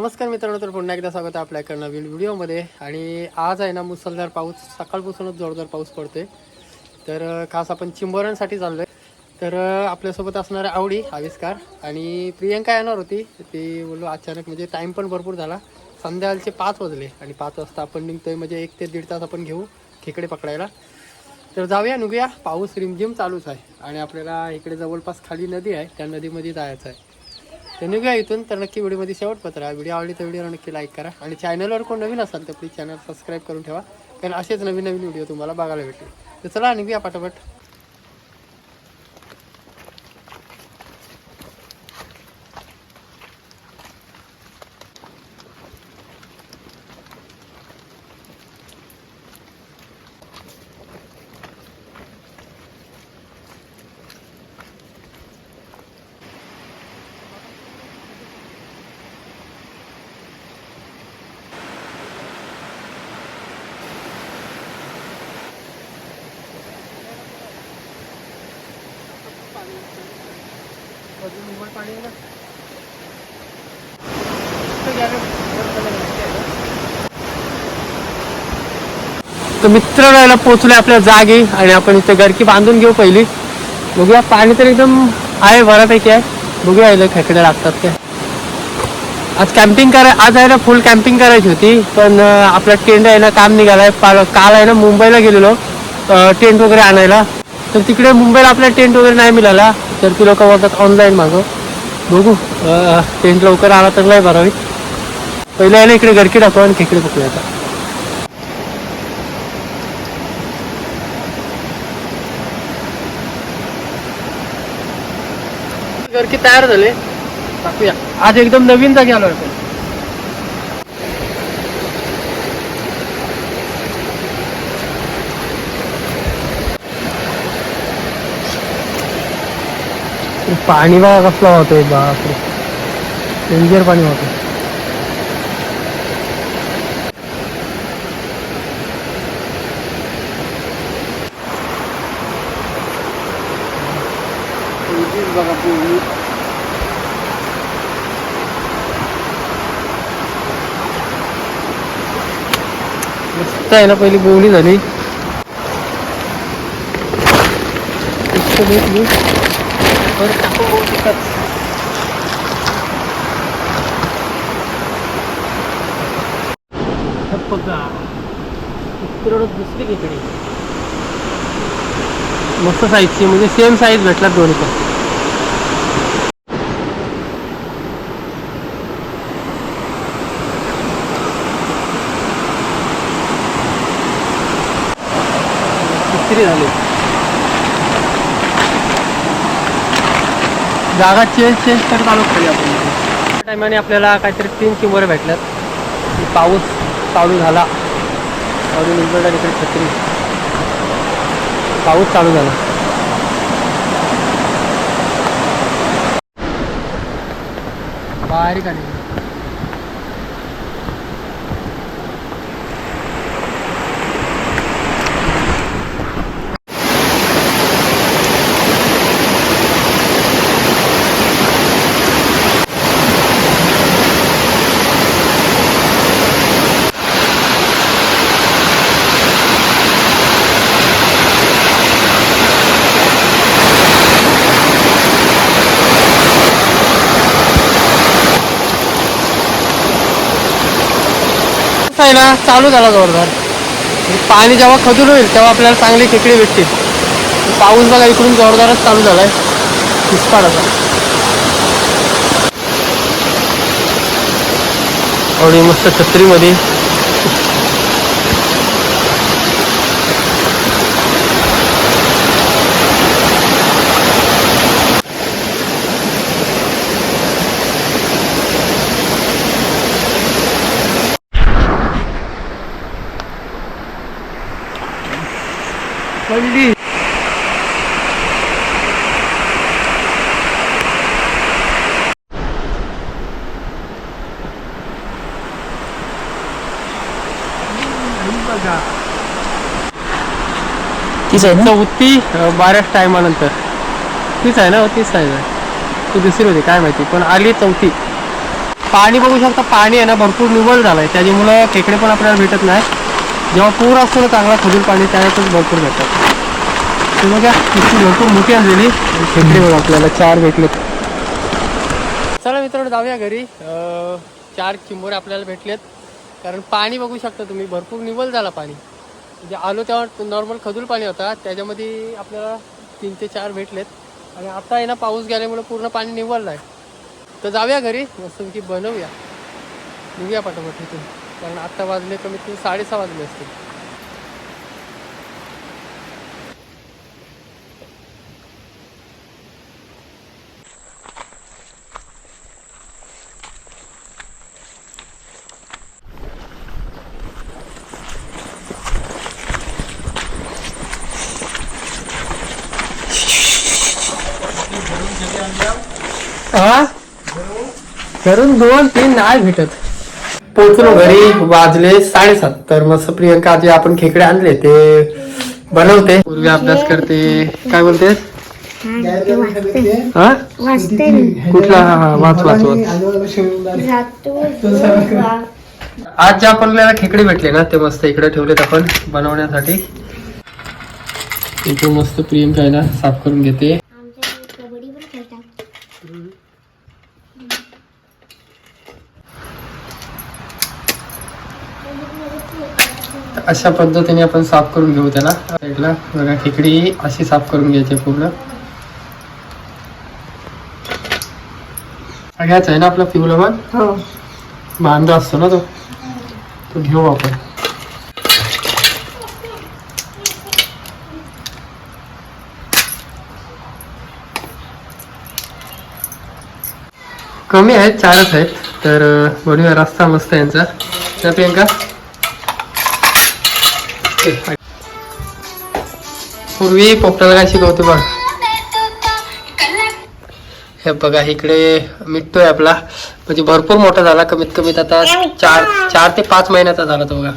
नमस्कार मित्रांनो तर पुन्हा एकदा स्वागत आहे आपल्या एका नवीन व्हिडिओमध्ये. आणि आज आहे ना मुसळधार पाऊस सकाळपासूनच जोरदार पाऊस पडतोय. तर खास आपण चिंबोऱ्यांसाठी आहे तर आपल्यासोबत असणारे आवडी आविष्कार. आणि प्रियंका येणार होती. ती बोललो अचानक म्हणजे टाईम पण भरपूर झाला. संध्याकाळचे पाच वाजले आणि पाच वाजता आपण निघतोय म्हणजे एक ते दीड तास आपण घेऊ खेकडे पकडायला. तर जाऊया निघूया. पाऊस रिमझिम चालूच आहे. आणि आपल्याला इकडे जवळपास खाली नदी आहे. त्या नदीमध्ये जायचं आहे. तर निघूया इथून. तर नक्की व्हिडिओमध्ये शेवटपर्यंत राहा. व्हिडिओ आवडली तर व्हिडिओला नक्की लाईक करा. आणि चॅनलवर कोण नवीन असाल तर प्लीज चॅनल सबस्क्राईब करून ठेवा. कारण असेच नवीन नवीन व्हिडिओ तुम्हाला बघायला भेटतील. तर चला निघूया पटापट पाणी आहे. ना तर मित्र वेळेला पोचले आपल्या जागी आणि आपण इथे गडकी बांधून घेऊ पहिली. बघूया पाणी तर एकदम आहे बऱ्यापैकी आहे. बघूया इथे खेकडे लागतात काय. आज कॅम्पिंग कराय आज आहे ना फुल कॅम्पिंग करायची होती. पण आपला टेंट आहे ना काम निघालाय. काल आहे ना मुंबईला गेलेलो टेंट वगैरे आणायला. तर तिकडे मुंबईला आपल्याला टेंट वगैरे नाही मिळाला. तर ती लोक बोलतात ऑनलाईन मागव बघू. टेंट लवकर आला तर नाही बरं होईल. पहिले आहे इकडे गडकी टाकू आणि खेकडे पकडू आता. गडकी तयार झाले. टाकूया. आज एकदम नवीन जागी आलो आपण. पाणी बघा कसला होतोय बापरे. डेंजर पाणी होतं बघा पूर्वी मस्त आहे ना पहिली बोवली झाली. मस्त भेटली टाकून बघू शकतात बघा दुसरी खेकडी मस्त साईजची म्हणजे सेम साईज भेटला दोन्ही पण. तिसरी झाली. जागा चेंज चेंज करत आलो खाली आपण. त्या टायमाने आपल्याला काहीतरी तीन चिंबोरे भेटल्यात. पाऊस चालू झाला. आणि निघाला तिकडे छत्री. पाऊस चालू झाला. बारीक आली पाऊस आहे ना चालू झाला जोरदार. पाणी जेव्हा खजूर होईल तेव्हा आपल्याला चांगली खेकडी भेटतील. पाऊस बघा इकडून जोरदारच चालू झालाय. पुष्पाड असा आणि मस्त छत्रीमध्ये बघा. तीच आहे ना? चौथी अं, बऱ्याच टायमानंतर. तीच आहे ना? तीच साईज आहे. ती दुसरी होती काय माहिती. पण आली चौथी. पाणी बघू शकता पाणी आहे ना भरपूर निवळ झालं आहे त्याच्यामुळं खेकडे पण आपल्याला भेटत नाही. जेव्हा पूर असतो ना चांगला खजूर पाणी त्यावेळेसच भरपूर भेटतात ते बघा किती भरपूर मोठी आणलेली. आणि खेकडे बघा आपल्याला चार भेटलेत चला मित्रांनो जाऊया घरी. अं, चार चिंबोरे आपल्याला भेटलेत. कारण पाणी बघू शकता तुम्ही भरपूर निवल झाला पाणी. म्हणजे आलो तेव्हा नॉर्मल खजूर पाणी होता त्याच्यामध्ये आपल्याला तीन ते चार भेटलेत. आणि आता आहे ना पाऊस गेल्यामुळे पूर्ण पाणी निवडलं आहे. तर जाऊया घरी मस्तपैकी बनवूया. निघूया पाठोपाठ इथून. कारण आत्ता वाजले कमीत कमी साडेसहा वाजले असतील. घरून दोन तीन नाही भेटत. पोचलो घरी वाजले साडेसात. तर मस्त प्रियंका जे आपण खेकडे आणले ते बनवते. पूर्वी अभ्यास करते. काय बोलते? हा? कुठला? हा, हा, वाच वाच वाच. आज जे आपल्याला खेकडे भेटले ना ते मस्त इकडे ठेवलेत आपण बनवण्यासाठी. इथे मस्त प्रियंका आहे ना साफ करून घेते कबड्डी पण खेळतात तर अशा पद्धतीने आपण साफ करून घेऊ त्याला. साईडला बघा खेकडी अशी साफ करून घ्यायची पूर्ण. सगळ्याच आहे ना आपला पिवला पण हो. बांधा असतो ना तो. तो घेऊ आपण. कमी आहेत चारच आहेत तर बनवूया रस्ता मस्त यांचा. ना प्रियंका पूर्वी पोपटाला काय शिकवते बघ. हे बघा इकडे मिटतोय आपला. म्हणजे भरपूर मोठा झाला कमीत कमीत आता चार चार ते पाच महिन्याचा झाला तो बघा.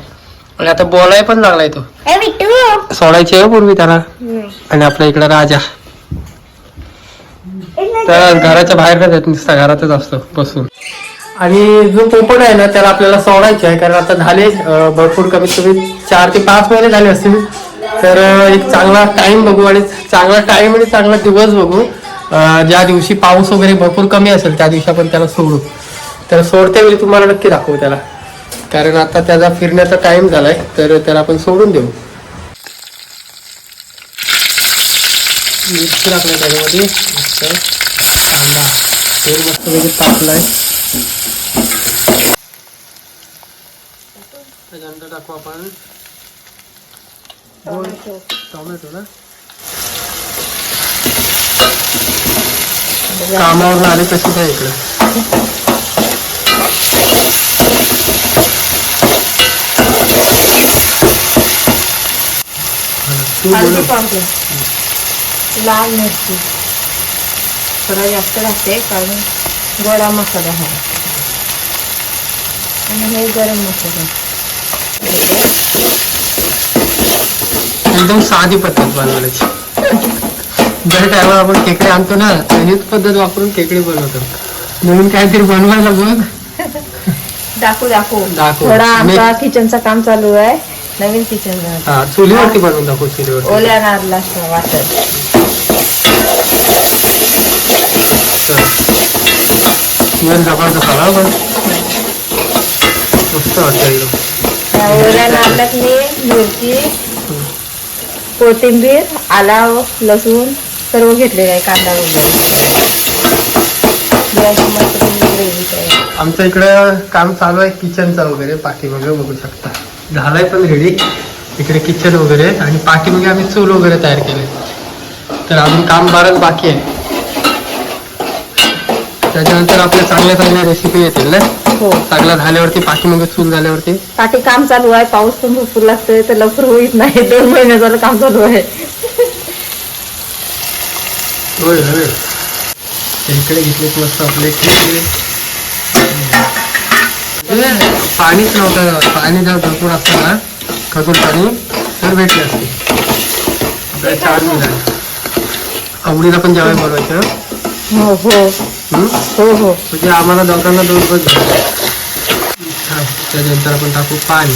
आणि आता बोलाय पण लागलाय तो. सोडायचे आहे पूर्वी त्याला. आणि आपल्या इकडे राजा. तर घराच्या बाहेर का जात नुसता? घरातच असतो बसून. आणि जो पोपट आहे ना त्याला आपल्याला सोडायचे आहे. कारण आता झाले भरपूर कमीत कमी चार ते पाच महिने झाले असतील. तर एक चांगला टाईम बघू आणि चांगला टाईम आणि चांगला दिवस बघू. ज्या दिवशी पाऊस वगैरे भरपूर कमी असेल त्या दिवशी आपण त्याला सोडू. तर सोडत्या वेळी तुम्हाला नक्की दाखवू त्याला. कारण आता त्याचा फिरण्याचा टाइम झालाय तर त्याला आपण सोडून देऊ. मिरची आपल्या त्याच्यामध्ये. कांदा तेल मस्त वेगळी तापलाय. त्याच्यानंतर टाकू आपण दोन टॉमॅटो ना. कामावर आले कशी काय इकडं. तू बोल. लाल मिरची. थोडा जास्त लागते कारण गोडा मसाला आहे आणि हे गरम मसाला. एकदम साधी पद्धत बनवण्याची दर टायमा आपण खेकडे आणतो ना हीच पद्धत वापरून खेकडे बनवतो. नवीन काहीतरी बनवायला बघ. दाखवू दाखवू. दाखवू. थोडा आमचा किचनचं काम चालू आहे. नवीन किचन हा चुलीवरती बनवून दाखव चुलीवरती. ओल्या नारला वाटत वर जबरदस्त आला पण मस्त वाटतं एकदम त्या मिरची कोथिंबीर आला लसूण सर्व घेतलेलं आहे कांदा वगैरे. याची आमचं इकडं काम चालू आहे किचनचं वगैरे पाठीमागे बघू शकता. झालाय पण रेडी इकडे किचन वगैरे आणि पाठीमागे आम्ही चूल वगैरे तयार केले तर अजून काम बरंच बाकी आहे. त्याच्यानंतर आपल्या चांगल्या चांगल्या रेसिपी येतील ना? हो. चांगला झाल्यावरती पाठीमागे चूल झाल्यावरती? पाठी काम चालू आहे पाऊस पण भरपूर लागतोय तर लवकर होईत नाही. दोन महिने झालं काम चालू आहे. होय इकडे घेतलेत मस्त आपले. हे पाणीच नव्हतं पाणी जर भरपूर असतं ना? खजूर पाणी. तर भेटले असते. चार आवडीला पण जेवायला बनवायचं हो हो. हं? हो. म्हणजे आम्हाला दोघांना दोन बस झाले. हा, त्यानंतर आपण टाकू पाणी.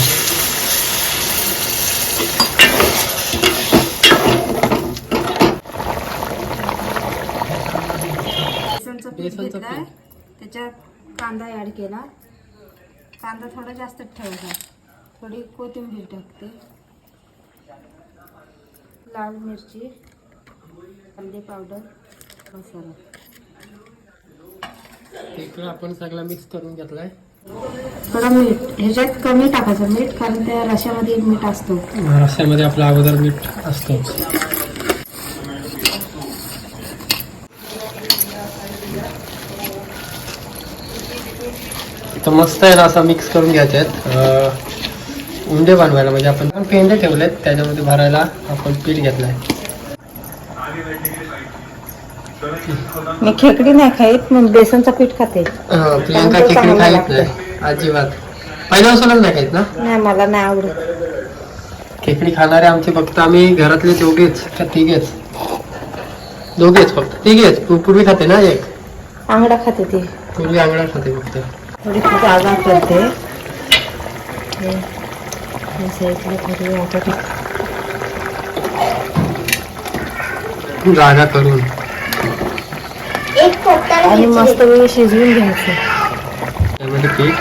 बेसनचं पीठ बेसनचं घेतलाय. त्याच्यात कांदा ॲड केला. कांदा थोडा जास्त ठेवला थोडी कोथिंबीर टाकते. लाल मिरची हळदी पावडर मसाला. इकडं आपण सगळा मिक्स करून घेतलाय. थोडं मीठ ह्याच्यात कमी टाकायचं मीठ कारण त्या रशामध्ये मीठ असतो. रस्स्यामध्ये आपलं अगोदर मीठ असतो. तर मस्त आहे ना असं मिक्स करून घ्यायचे आहेत. उंडे बनवायला म्हणजे आपण पण पेंडे ठेवलेत त्याच्यामध्ये भरायला आपण पीठ घेतलंय. मी खेकडी नाही खाईत मग बेसनचं पीठ खाते. प्रियंका चांगलं खेकडी खायत. नाही अजिबात. पहिल्यापासूनच नाही खायत ना? नाही मला नाही आवडत. खेकडी खाणारे आमचे फक्त आम्ही घरातले दोघेच का तिघेच? दोघेच फक्त तिघेच. पू- पूर्वी खाते ना एक? आंगडा खाते ती. पूर्वी आंगडा खाते फक्त. थोडी जागा करते. हे, हे साईडला थोडी आता. ती जागा करून. आणि मस्त वेळ शिजवून घ्यायचं. पीठ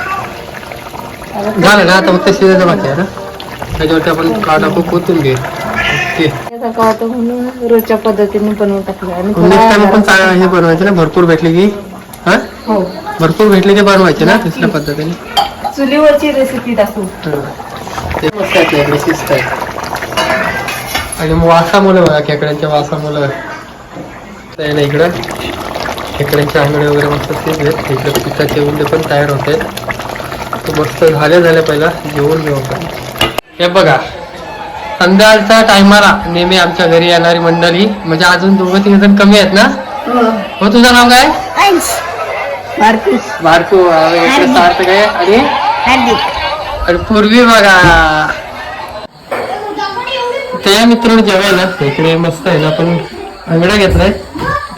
झालं ना आता फक्त शिजायचं बाकी आहे ना? त्याच्यावरती आपण का टाकू कोथिंबीर. रोजच्या पद्धतीने बनवून टाकलं. आणि चांगलं हे बनवायचं ना भरपूर भेटले की? हा? हो. भरपूर भेटले की बनवायचे ना दुसऱ्या पद्धतीने? चुलीवरची रेसिपी दाखवू. ते मस्त आहे आणि मग वासामुळे बघा खेकड्यांच्या आहे ना इकडं. खेकड्यांचे आंगडे वगैरे मस्त तेच आहेत इकडे पिठाचे उंडे पण तयार होत मस्त झाले झाले पहिला. जेवण घेऊ आपण. हे बघा संध्याकाळच्या टायमाला नेहमी आमच्या घरी येणारी मंडळी. म्हणजे अजून दोघं तीन जण कमी आहेत ना? हो. तुझं नाव काय? बारकू. आणि? आणि पूर्वी बघा. त्या मित्रांनो जेवायला. इकडे मस्त आहे ना आपण अंगडा घेतलाय.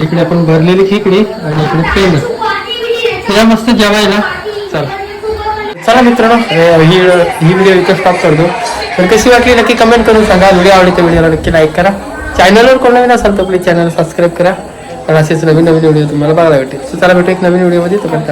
इकडे आपण भरलेली खेकडी आणि इकडे पेंड त्याला मस्त जेवायला. चला. चला मित्रांनो ही ही व्हिडिओ इथं स्टॉप करतो. पण कशी वाटली नक्की कमेंट करून सांगा. व्हिडिओ आवडते व्हिडिओला नक्की लाईक करा. चॅनलवर कोण नवीन असाल तर प्लीज चॅनल सबस्क्राईब करा. तर असेच नवीन नवीन व्हिडिओ तुम्हाला बघायला भेटेल. तर चला भेटू एक नवीन व्हिडिओमध्ये तोपर्यंत